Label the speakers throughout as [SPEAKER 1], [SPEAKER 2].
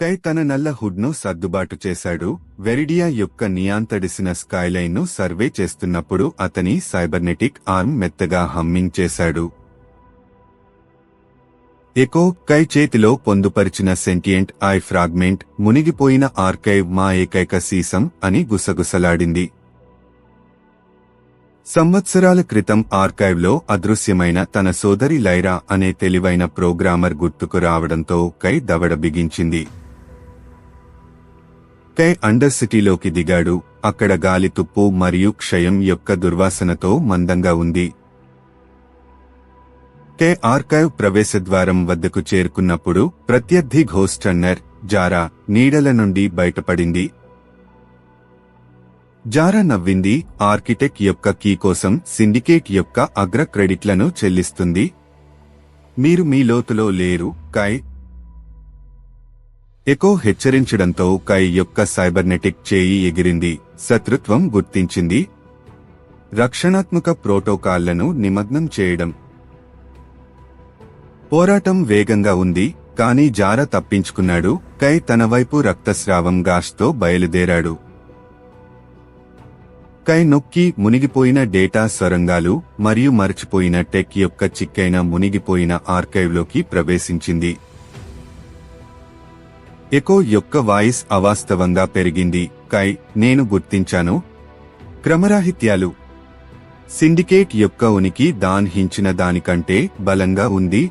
[SPEAKER 1] కై తన నల్ల హుడ్ను సర్దుబాటు చేశాడు. వెరిడియా యొక్క నియాంతడిసిన స్కైలైన్ను సర్వే చేస్తున్నప్పుడు అతని సైబర్నెటిక్ ఆర్మ్ మెత్తగా హమ్మింగ్ చేశాడు ఎకో కై చేతిలో పొందుపరిచిన సెంటియంట్ ఐ ఫ్రాగ్మెంట్ మునిగిపోయిన ఆర్కైవ్ మా ఏకైక సీసం అని గుసగుసలాడింది. సంవత్సరాల క్రితం ఆర్కైవ్లో అదృశ్యమైన తన సోదరి లైరా అనే తెలివైన ప్రోగ్రామర్ గుర్తుకు రావడంతో కై దవడ బిగించింది. కై అండర్ సిటీలోకి దిగాడు. అక్కడ గాలి తుప్పు మరియు క్షయం యొక్క దుర్వాసనతో మందంగా ఉంది. తే ఆర్కైవ్ ప్రవేశద్వారం వద్దకు చేరుకున్నప్పుడు ప్రత్యర్థి ఘోస్టన్నర్ జారా నీడల నుండి బయటపడింది. జారా నవ్వింది. ఆర్కిటెక్ట్ యొక్క కీ కోసం సిండికేట్ యొక్క అగ్ర క్రెడిట్లను చెల్లిస్తుంది. మీరు మీ లోతులో లేరు. కై ఎకో హెచ్చరించడంతో కై యొక్క సైబర్నెటిక్ చేయి ఎగిరింది శత్రుత్వం గుర్తించింది. రక్షణాత్మక ప్రోటోకాల్లను నిమగ్నం చేయడం. పోరాటం వేగంగా ఉంది కానీ జార తప్పించుకున్నాడు కై తన వైపు రక్తస్రావం గాష్తో బయలుదేరాడు. కై నొక్కి మునిగిపోయిన డేటా సొరంగాలు మరియు మరచిపోయిన టెక్ యొక్క చిక్కైన మునిగిపోయిన ఆర్కైవ్లోకి ప్రవేశించింది. ఎకో యొక్క వాయిస్ అవాస్తవంగా పెరిగింది. కై నేను గుర్తించాను. క్రమరాహిత్యాలు. సిండికేట్ యొక్క ఉనికి దాన్హించిన దానికంటే బలంగా ఉంది.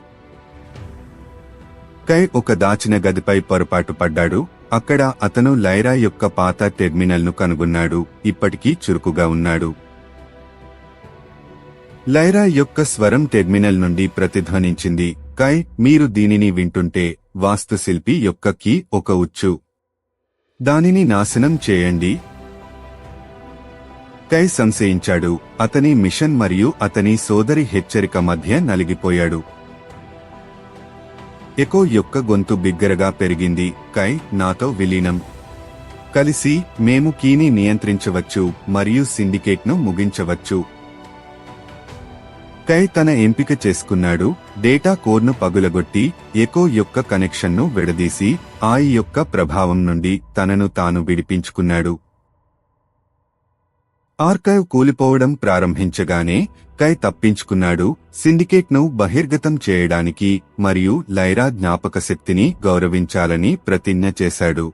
[SPEAKER 1] కై ఒక దాచిన గదిపై పొరపాటు పడ్డాడు. అక్కడ అతను లైరా యొక్క పాత టెర్మినల్ను కనుగొన్నాడు. ఇప్పటికీ చురుకుగా ఉన్నాడు. లైరా యొక్క స్వరం టెర్మినల్ నుండి ప్రతిధ్వనించింది. కై మీరు దీనిని వింటుంటే వాస్తుశిల్పి యొక్క కీ ఒక ఉచ్చు. దానిని నాశనం చేయండి. కై సంశయించాడు. అతని మిషన్ మరియు అతని సోదరి హెచ్చరిక మధ్య నలిగిపోయాడు. ఎకో యొక్క గొంతు బిగ్గరగా పెరిగింది. కై నాతో విలీనం. కలిసి మేము కీని నియంత్రించవచ్చు మరియు సిండికేట్ను ముగించవచ్చు. కై తన ఎంపిక చేసుకున్నాడు డేటా కోర్ను పగులగొట్టి ఎకో యొక్క కనెక్షన్ను విడదీసి ఆయి యొక్క ప్రభావం నుండి తనను తాను విడిపించుకున్నాడు. ఆర్కైవ్ కూలిపోవడం ప్రారంభించగానే కై తప్పించుకున్నాడు సిండికేట్ను బహిర్గతం చేయడానికి మరియు లైరా జ్ఞాపక శక్తిని గౌరవించాలని ప్రతిజ్ఞ చేశాడు.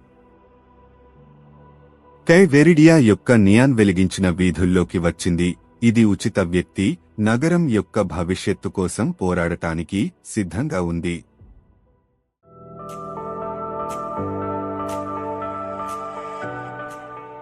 [SPEAKER 1] కై వెరిడియా యొక్క నియాన్ వెలిగించిన వీధుల్లోకి వచ్చింది ఇది ఉచిత వ్యక్తి నగరం యొక్క భవిష్యత్తు కోసం పోరాడటానికి సిద్ధంగా ఉంది.